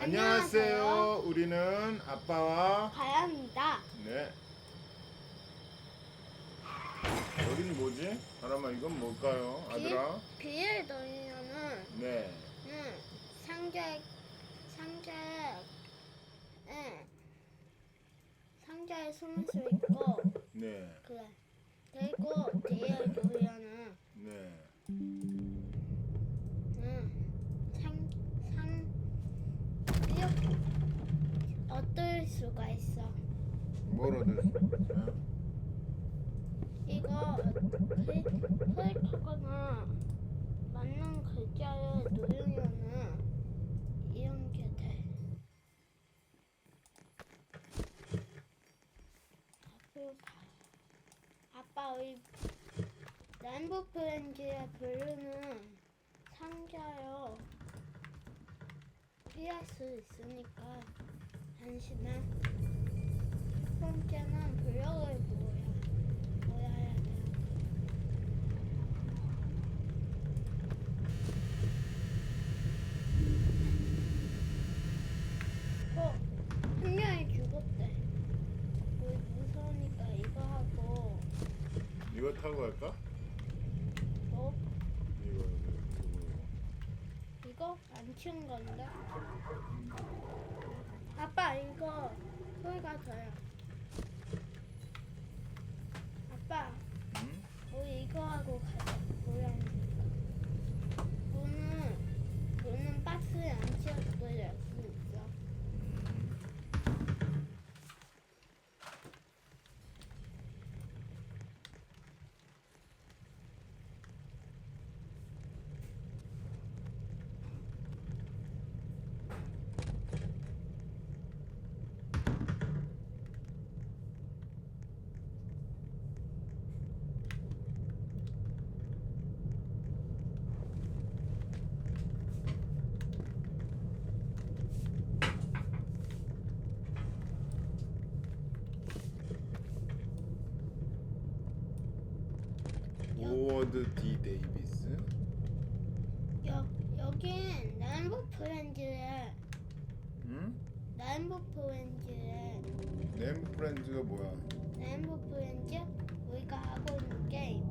안녕하세요. 우리는 아빠와 가연입니다. 네. 여긴 뭐지? 사람아 이건 뭘까요? 아들아? 비를 넣으면은 네. 응, 상자에 상자에 응, 상자에 숨을 수 있고 네. 그래. 그리고 뒤에 놓으면은 네. 응, 상상 이렇게 얻을 수가 있어. 뭘 얻을 수 있어? 이거 클릭하거나 맞는 글자를 누르면은 이런 게 돼. 앞으로 가. 아빠 우리 램보 프렌즈에 부르는 상자요. 피할 수 있으니까 첫 번째는 블럭을 모아야 모아야 돼. 어, 한 명이 죽었대. 우리 무서우니까 이거 하고, 이거 타고 갈까? 어, 이거 이거 이거 안 치운 건데. 이거 소리가 져요. 아빠, 응? 우리 이거 하고 가자. 고양이. 문은 문은 박스에 안 치워도 열수 있어. 오워드 D 데이비스. 여 여긴 램보 프렌즈에 응? 램보 프렌즈에 램 프렌즈가 뭐야? 램보 프렌즈 우리가 하고 있는 게임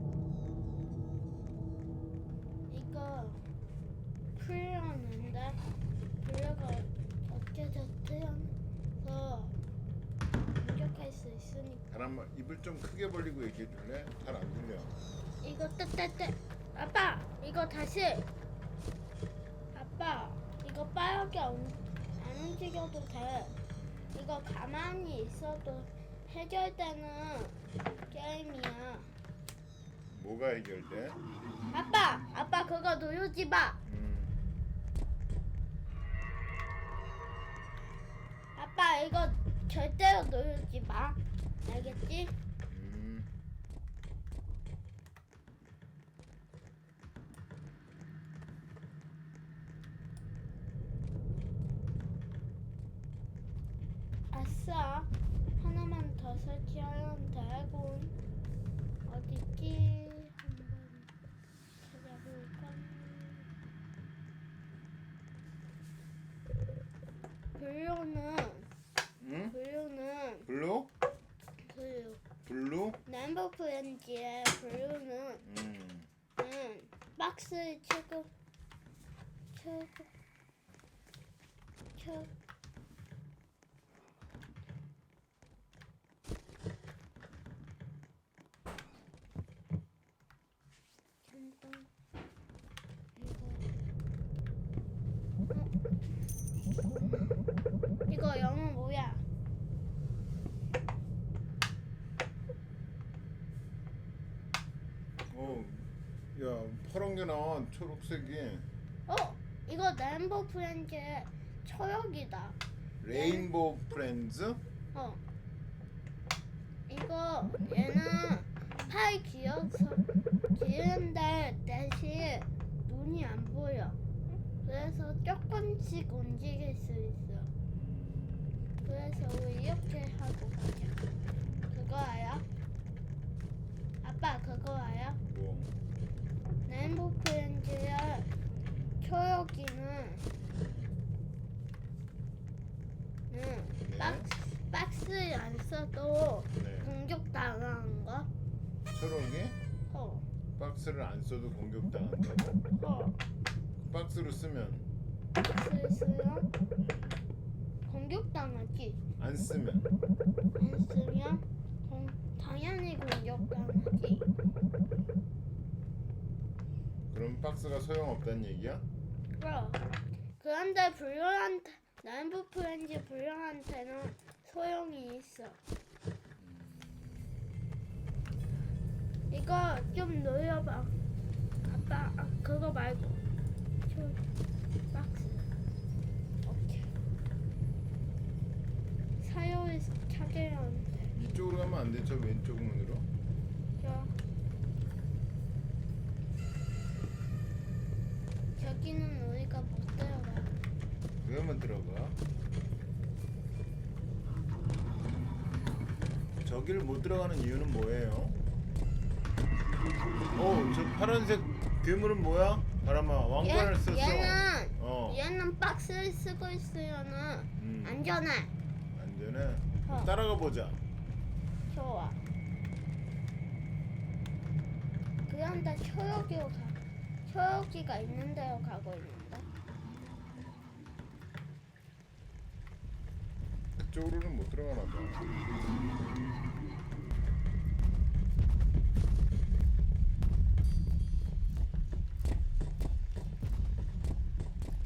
이거 풀렸는데 블루가 어째서 공격 할 수 있으니까 사람아 입을 좀 크게 벌리고 얘기해 줄래? 잘 안 들려. 이거 떼떼떼 아빠 이거 다시 아빠 이거 빠르게 안, 안 움직여도 돼 이거 가만히 있어도 해결되는 게임이야 뭐가 해결돼? 아빠 아빠 그거 누르지 마 음. 아빠 이거 절대로 누르지 마 알겠지? 치고 치고 쳐 잠깐 이거 어? 이거 영어 뭐야? 어. 야, 파란 게 나와. 초록색이. 어 이거 램보 프렌즈의 초역이다. 레인보우 프렌즈? 어. 이거 얘는 팔 길어서 길은데 대신 눈이 안 보여. 그래서 조금씩 움직일 수 있어. 그래서 우리 이렇게 하고 가자. 그거 알아? 아빠 그거 알아? 뭐? 램보 프렌즈의 초여기는 박스 안 써도 네. 공격 당하는 거? 초록이 어, 박스를 안 써도 공격당한다고? 어. 박스로 쓰면 박스 쓰면 공격 당하지. 안 쓰면 안 쓰면 공, 당연히 공격 당하지. 그럼 박스가 소용없다는 얘기야? 그럼 그런데 블루한테 남부 프렌즈 블루한테는 소용이 있어. 이거 좀 놀려봐. 아빠 아, 그거 말고 저 박스. 오케이. 사요를 찾으려면 돼. 이쪽으로 가면 안 돼? 저 왼쪽 문으로? 저 저기는 우리가 못 들어가. 들어가 저기를 못 들어가는 이유는 뭐예요? 어, 저 파란색 괴물은 뭐야? 바람아, 왕관을 썼어. 얘는 어, 얘는 박스를 쓰고 있으면은 음. 안전해. 안전해. 어. 따라가 보자. 좋아. 그런데 초록이로 가. 초록이가 있는 데로 가고 있는데. 그쪽으로는 못 들어가나 봐.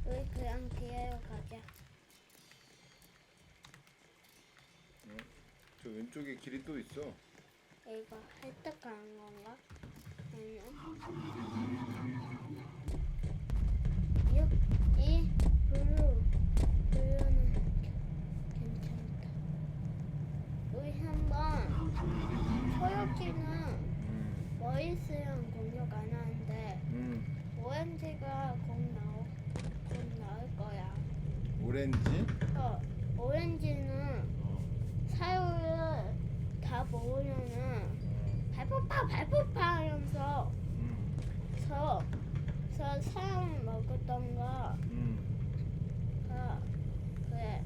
우리 그냥 뒤에로 가자. 저 왼쪽에 길이 또 있어. 이거 획득 가는 건가? 아니요. 이, 이 블루 블루는 괜찮다. 우리 초록이는 음, 머리 쓰면 공격 안 하는데 음. 오렌지가 곧 나오 곧 나올 거야. 오렌지? 어, 오렌지는 어. 사료를 다 먹으면은 발포파 발포파 하면서 음, 서, 서 사람 먹었던가 음. 가 그래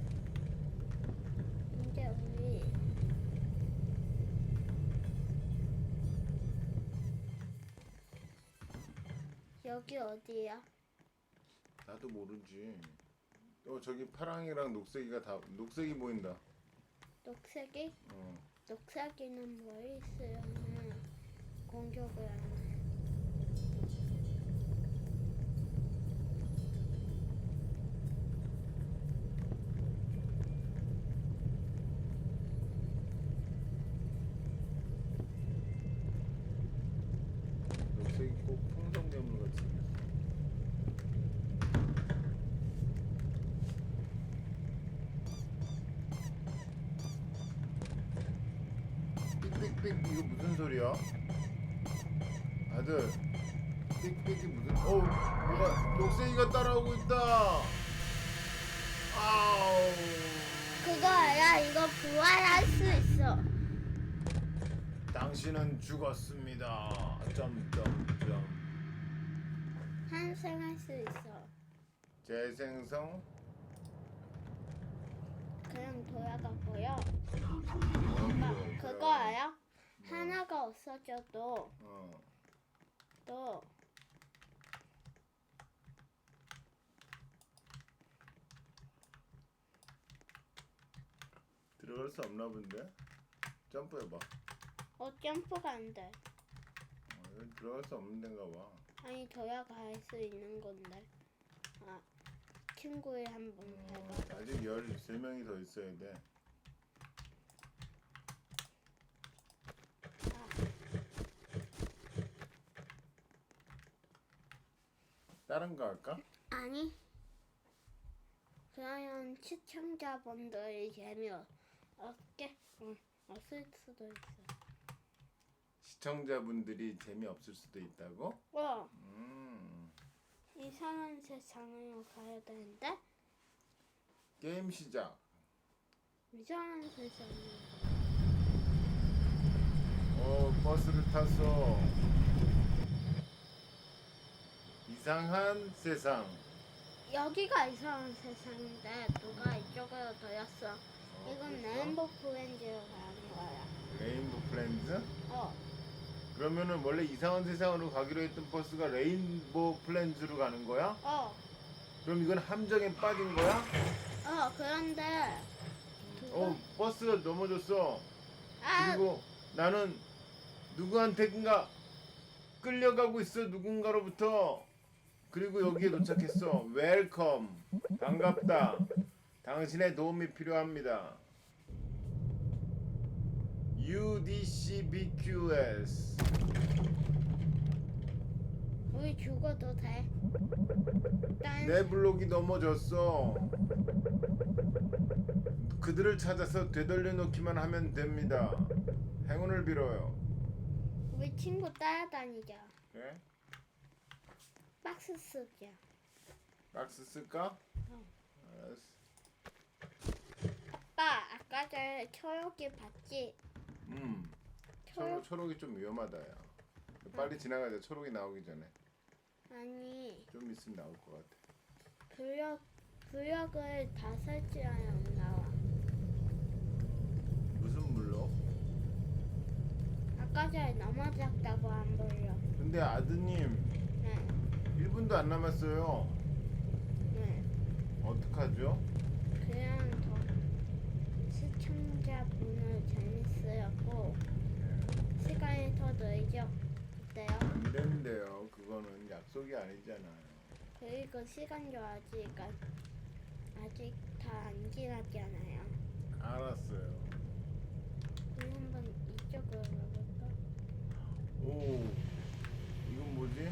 이제 우리 여기 어디야? 나도 모르지. 어 저기 파랑이랑 녹색이가 다 녹색이 보인다. 녹색이? 어. 녹색이는 뭐 있으면 공격을 안 해. 녹색이 꼭 풍선괴물 같이 생겼어. 삑삑삑 이거 무슨 소리야? 아들 삑삑이 무슨 어 뭐가 녹색이가 따라오고 있다 아우 그거야 이거 부활할 수 있어. 당신은 죽었습니다 점점점 환생할 수 있어. 재생성 그냥 돌아가고요. 없어져도 어 또 들어갈 수 없나 본데 점프해봐 어, 점프가 안 돼. 어, 여기 들어갈 수 없는 데인가 봐 아니 돌아갈 수 있는 건데. 아 친구에 한번 해봐. 아직 13명이 더 있어야 돼 다른 거 할까? 아니. 그러면 시청자분들이 재미없게 응, 없을 수도 있어. 시청자분들이 재미없을 수도 있다고? 어, 음 이상한 세상으로 가야 되는데 게임 시작 이상한 세상으로. 어 버스를 탔어 이상한 세상 여기가 이상한 세상인데 누가 이쪽으로 돌렸어. 어, 이건 레인보우 프렌즈로 가는 거야. 레인보 플랜즈? 어, 그러면은 원래 이상한 세상으로 가기로 했던 버스가 레인보 플랜즈로 가는 거야? 어, 그럼 이건 함정에 빠진 거야? 어, 그런데 어 버스가 넘어졌어. 아, 그리고 나는 누구한테인가 끌려가고 있어 누군가로부터 그리고 여기에 도착했어. 웰컴. 반갑다. 당신의 도움이 필요합니다. UDCBQS 우리 죽어도 돼. 난 내 블록이 넘어졌어. 그들을 찾아서 되돌려 놓기만 하면 됩니다. 행운을 빌어요. 우리 친구 따라다니자. 그래? 박스 쓰자. 박스 쓸까? 어. 알았어 아빠, 아까 전에 초록이 봤지? 음 초록, 초록 초록이 좀 위험하다 야 빨리 지나가자 초록이 나오기 전에 아니 좀 있으면 나올 것 같아 블럭 블럭을 다 설치하면 나와. 무슨 물로? 아까 전에 넘어졌다고 안 불러. 근데 아드님 네, 1분도 안 남았어요 네. 어떡하죠? 그냥 더 시청자분을 재밌으려고 시간이 더 늘죠. 어때요? 안 된대요 그거는 약속이 아니잖아요 그리고 시간도 아직 안- 아직 다 안 지났잖아요. 알았어요 우리 한번 이쪽으로 가볼까? 오 이건 뭐지?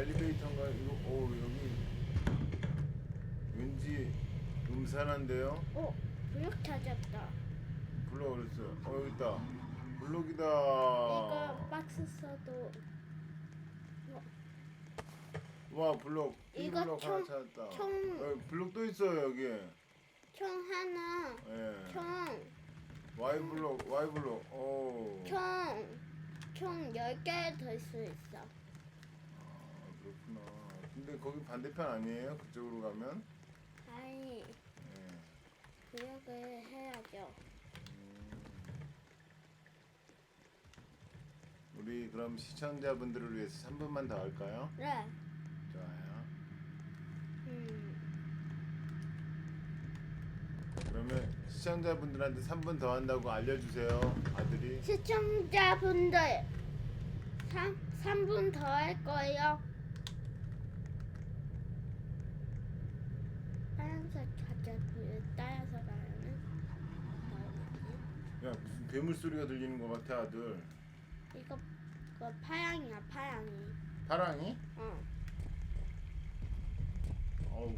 엘리베이터인가? 이거 오 여기 왠지 음산한데요? 오, 블록 찾았다. 블록 어딨어? 어 여기 있다. 블록이다. 이거 박스 써도 와 블록. 이 이거 블록 총- 하나 찾았다. 총- 어, 블록 또 있어요 여기. 총 하나, 예. 총, Y 블록 Y 블록. 오. 총, 총 10개 들수 있어. 근데 거기 반대편 아니에요 그쪽으로 가면 아니, 예. 블록을 해야죠. 음. 우리 그럼 시청자분들을 위해서 3분만 더 할까요? 네. 좋아요 음, 그러면 시청자분들한테 3분 더 한다고 알려주세요 아들이 시청자분들 3, 3분 더 할 거예요. 파란색 찾아 따라서 나오겠지. 야 무슨 괴물 소리가 들리는 것 같아 아들 이거 그 파양이야 파양이. 파랑이? 어. 어우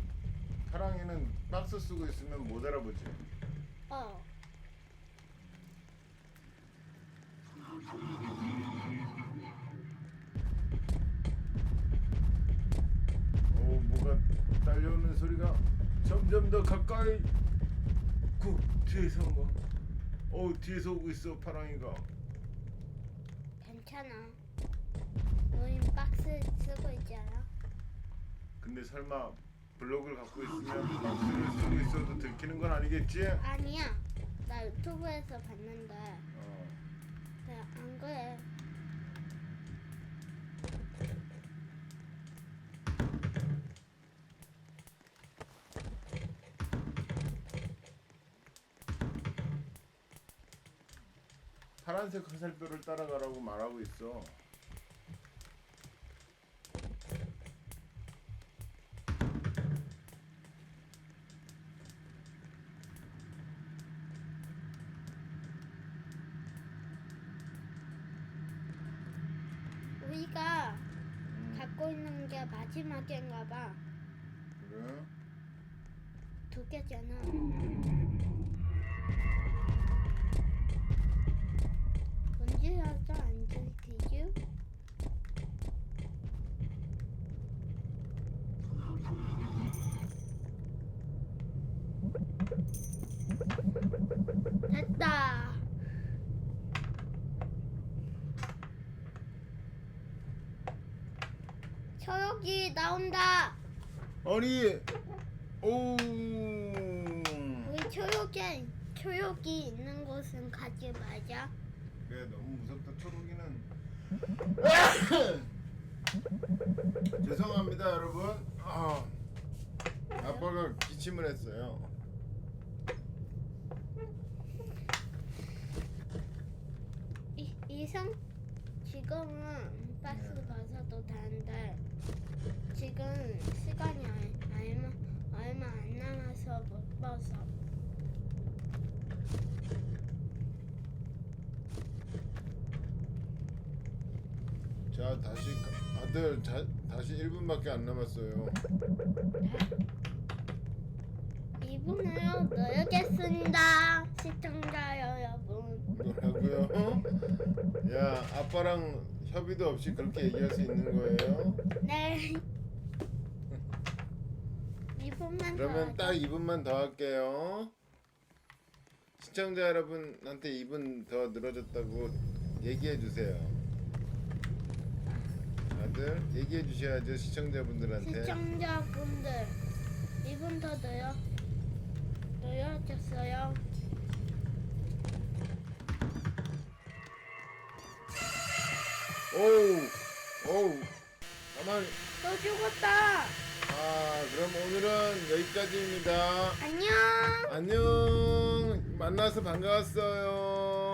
파랑이는 박스 쓰고 있으면 못 알아보지 어. 오 뭐가 딸려오는 소리가 점점 더 가까이 그 뒤에서 뭐 어, 뒤에서 오고 있어 파랑이가 괜찮아. 우린 박스 쓰고 있잖아. 근데 설마 블록을 갖고 있으면 박스를 쓰고 있어도 들키는 건 아니겠지? 아니야. 나 유튜브에서 봤는데 어. 그래, 안 그래. 파란색 화살표를 따라가라고 말하고 있어 우리가 음, 갖고 있는 게 마지막인가 봐. 그래? 두 개잖아. 초록이 나온다. 아니 오 우리 초록이 초록이 있는 곳은 가지 마자. 그래 너무 무섭다 초록이는 죄송합니다 여러분 아, 아빠가 기침을 했어요 이, 이성 지금은 네. 벗어도 되는데 지금 시간이 얼- 얼마 얼마 안 남아서 못 벗어. 자 다시 가- 아들 자, 다시 1분밖에 안 남았어요 이분을 넣겠습니다, 시청자 여러분. 뭐라고요? 어? 야 아빠랑 협의도 없이 그렇게 얘기할 수 있는 거예요? 네. 이분만 그러면 더딱 2분만 더 할게요 시청자 여러분한테 2분 더 늘어졌다고 얘기해 주세요 다들 얘기해 주셔야죠 시청자분들한테 시청자분들 이분 더 넣어 넣어졌어요. 오우 오우. 가만히. 또 죽었다. 아 그럼 오늘은 여기까지입니다. 안녕. 안녕. 만나서 반가웠어요